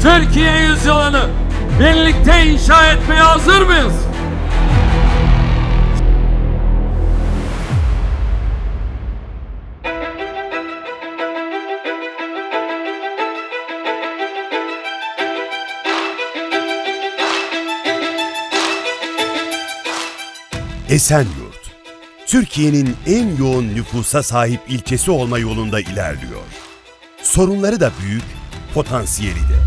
Türkiye yüzyılını birlikte inşa etmeye hazır mıyız? Esenyurt, Türkiye'nin en yoğun nüfusa sahip ilçesi olma yolunda ilerliyor. Sorunları da büyük, potansiyeli de.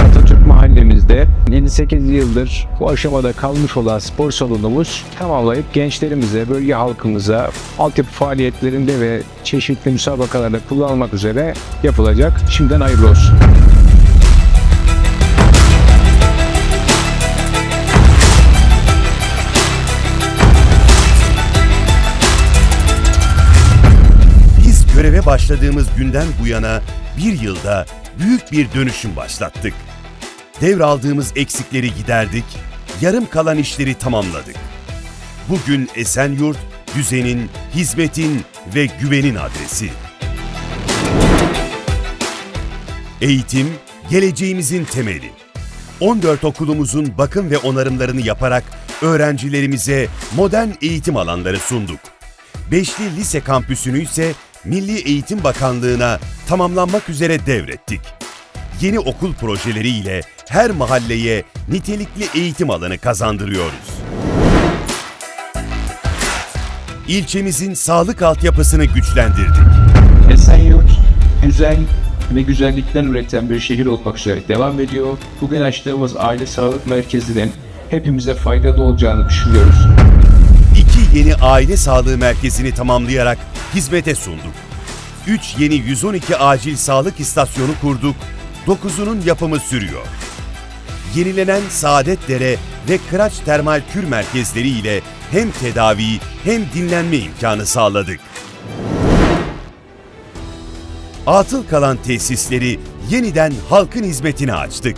Atatürk mahallemizde 58 yıldır bu aşamada kalmış olan spor salonumuz tamamlayıp gençlerimize, bölge halkımıza altyapı faaliyetlerinde ve çeşitli müsabakalarda kullanılmak üzere yapılacak. Şimdiden hayırlı olsun. Biz göreve başladığımız günden bu yana bir yılda büyük bir dönüşüm başlattık. Devraldığımız eksikleri giderdik, yarım kalan işleri tamamladık. Bugün Esenyurt, düzenin, hizmetin ve güvenin adresi. Eğitim, geleceğimizin temeli. 14 okulumuzun bakım ve onarımlarını yaparak öğrencilerimize modern eğitim alanları sunduk. Beşli Lise Kampüsü'nü ise Milli Eğitim Bakanlığı'na tamamlanmak üzere devrettik. Yeni okul projeleriyle her mahalleye nitelikli eğitim alanı kazandırıyoruz. İlçemizin sağlık altyapısını güçlendirdik. Esenyurt güzel ve güzellikten üreten bir şehir olmak üzere devam ediyor. Bugün açtığımız aile sağlık merkezinin hepimize faydalı olacağını düşünüyoruz. Yeni aile sağlığı merkezini tamamlayarak hizmete sunduk. Üç yeni 112 acil sağlık istasyonu kurduk, dokuzunun yapımı sürüyor. Yenilenen Saadetdere ve Kıraç Termal Kür merkezleri ile hem tedavi hem dinlenme imkanı sağladık. Atıl kalan tesisleri yeniden halkın hizmetine açtık.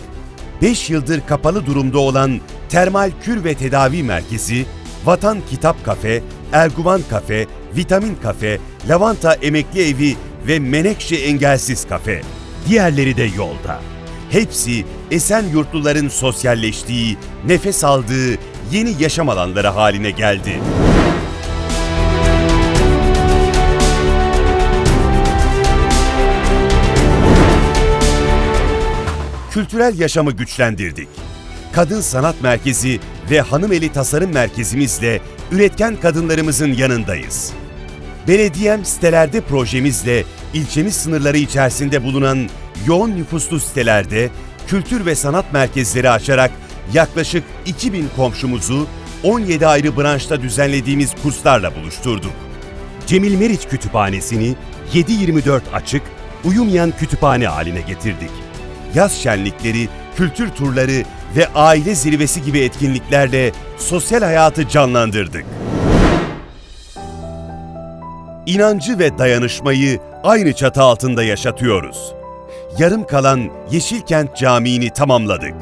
5 yıldır kapalı durumda olan Termal Kür ve Tedavi Merkezi, Vatan Kitap Kafe, Erguvan Kafe, Vitamin Kafe, Lavanta Emekli Evi ve Menekşe Engelsiz Kafe. Diğerleri de yolda. Hepsi Esenyurtluların sosyalleştiği, nefes aldığı yeni yaşam alanları haline geldi. kültürel yaşamı güçlendirdik. Kadın Sanat Merkezi ve Hanımeli Tasarım Merkezimizle üretken kadınlarımızın yanındayız. Belediyem sitelerde projemizle ilçemiz sınırları içerisinde bulunan yoğun nüfuslu sitelerde kültür ve sanat merkezleri açarak yaklaşık 2000 komşumuzu 17 ayrı branşta düzenlediğimiz kurslarla buluşturduk. Cemil Meriç Kütüphanesi'ni 7-24 açık, uyumayan kütüphane haline getirdik yaz şenlikleri, kültür turları ve aile zirvesi gibi etkinliklerle sosyal hayatı canlandırdık. İnancı ve dayanışmayı aynı çatı altında yaşatıyoruz. Yarım kalan Yeşilkent Camii'ni tamamladık.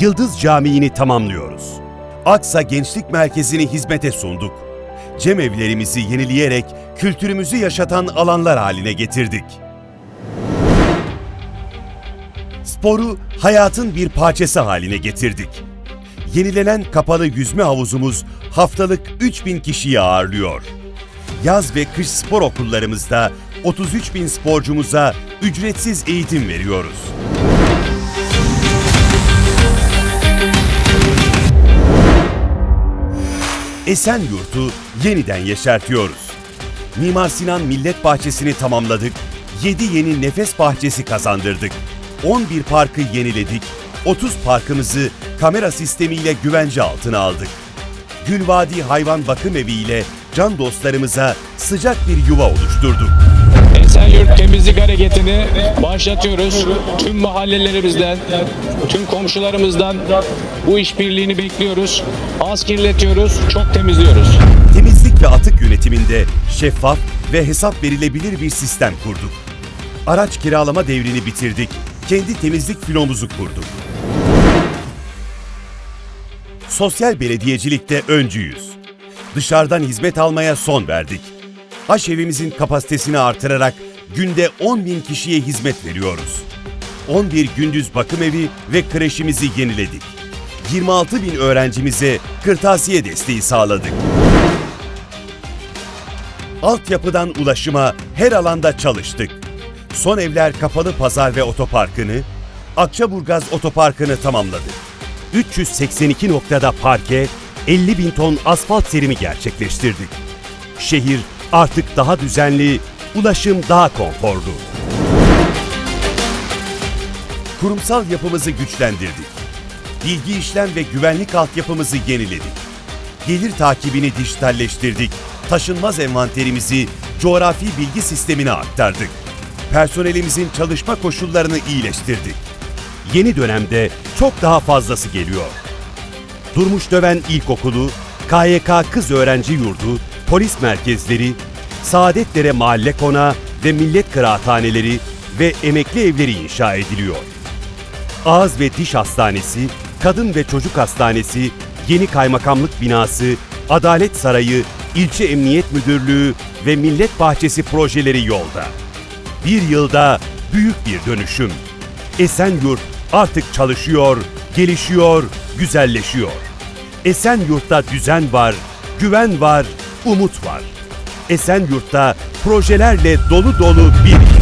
Yıldız Camii'ni tamamlıyoruz. Aksa Gençlik Merkezi'ni hizmete sunduk. Cemevlerimizi yenileyerek kültürümüzü yaşatan alanlar haline getirdik. Sporu hayatın bir parçası haline getirdik. Yenilenen kapalı yüzme havuzumuz haftalık 3000 kişiyi ağırlıyor. Yaz ve kış spor okullarımızda 33 bin sporcumuza ücretsiz eğitim veriyoruz. Esenyurt'u yeniden yeşertiyoruz. Mimar Sinan Millet Bahçesi'ni tamamladık, 7 yeni nefes bahçesi kazandırdık. 11 parkı yeniledik, 30 parkımızı kamera sistemiyle güvence altına aldık. Gülvadi Hayvan Bakım Evi ile can dostlarımıza sıcak bir yuva oluşturduk. Esenyurt temizlik hareketini başlatıyoruz. Tüm mahallelerimizden, tüm komşularımızdan bu işbirliğini bekliyoruz. Az kirletiyoruz, çok temizliyoruz. Temizlik ve atık yönetiminde şeffaf ve hesap verilebilir bir sistem kurduk. Araç kiralama devrini bitirdik, kendi temizlik filomuzu kurduk. Sosyal belediyecilikte öncüyüz. Dışarıdan hizmet almaya son verdik. Aşevimizin kapasitesini artırarak günde 10 bin kişiye hizmet veriyoruz. 11 gündüz bakım evi ve kreşimizi yeniledik. 26 bin öğrencimize kırtasiye desteği sağladık. Altyapıdan ulaşıma her alanda çalıştık. Son Evler Kapalı Pazar ve Otoparkı'nı, Akçaburgaz Otoparkı'nı tamamladık. 382 noktada parke, 50 bin ton asfalt serimi gerçekleştirdik. Şehir artık daha düzenli, ulaşım daha konforlu. Kurumsal yapımızı güçlendirdik. Bilgi işlem ve güvenlik altyapımızı yeniledik. Gelir takibini dijitalleştirdik. Taşınmaz envanterimizi coğrafi bilgi sistemine aktardık. Personelimizin çalışma koşullarını iyileştirdik. Yeni dönemde çok daha fazlası geliyor. Durmuş Döven İlkokulu, KYK Kız Öğrenci Yurdu, polis merkezleri, Saadetlere Mahalle Konağı ve Millet Kıraathaneleri ve emekli evleri inşa ediliyor. Ağız ve Diş Hastanesi, Kadın ve Çocuk Hastanesi, Yeni Kaymakamlık Binası, Adalet Sarayı, İlçe Emniyet Müdürlüğü ve Millet Bahçesi projeleri yolda. Bir yılda büyük bir dönüşüm. Esenyurt artık çalışıyor, gelişiyor, güzelleşiyor. Esenyurt'ta düzen var, güven var, umut var. Esenyurt'ta projelerle dolu dolu bir